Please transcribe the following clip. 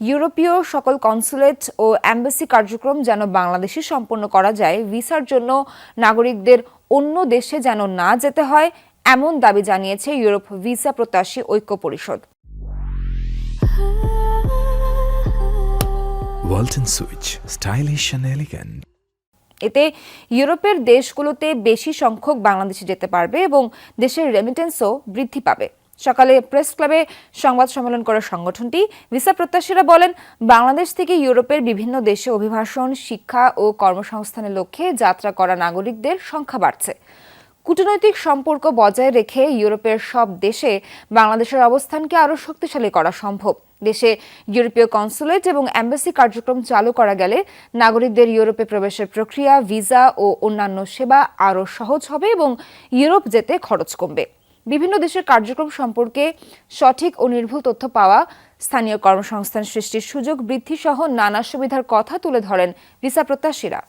ইউরোপীয় সকল কনসুলেট ও অ্যাম্বাসি কার্যক্রম যেন বাংলাদেশে সম্পন্ন করা যায় ভিসার জন্য নাগরিকদের অন্য দেশে যেন না যেতে হয় এমন দাবি জানিয়েছে ইউরোপ ভিসা প্রত্যাশী ঐক্য পরিষদ। এতে ইউরোপের দেশগুলোতে বেশি সংখ্যক বাংলাদেশে যেতে পারবে এবং দেশের রেমিটেন্সও বৃদ্ধি পাবে। সকালে প্রেস ক্লাবে সংবাদ সম্মেলন করে সংগঠনটি ভিসা প্রত্যাশীরা বলেন, বাংলাদেশ থেকে ইউরোপের বিভিন্ন দেশে অভিবাসন, শিক্ষা ও কর্মসংস্থানের লক্ষ্যে যাত্রা করা নাগরিকদের সংখ্যা বাড়ছে। কূটনৈতিক সম্পর্ক বজায় রেখে ইউরোপের সব দেশে বাংলাদেশের অবস্থানকে আরও শক্তিশালী করা সম্ভব। দেশে ইউরোপীয় কনসুলেট এবং অ্যাম্বাসি কার্যক্রম চালু করা গেলে নাগরিকদের ইউরোপে প্রবেশের প্রক্রিয়া, ভিসা ও অন্যান্য সেবা আরও সহজ হবে এবং ইউরোপ যেতে খরচ কমবে। বিভিন্ন দেশের কার্যক্রম সম্পর্কে সঠিক ও নির্ভুল তথ্য পাওয়া স্থানীয় কর্মসংস্থান সৃষ্টির সুযোগ বৃদ্ধি সহ নানা সুবিধার কথা তুলে ধরেন ভিসা প্রত্যাশীরা।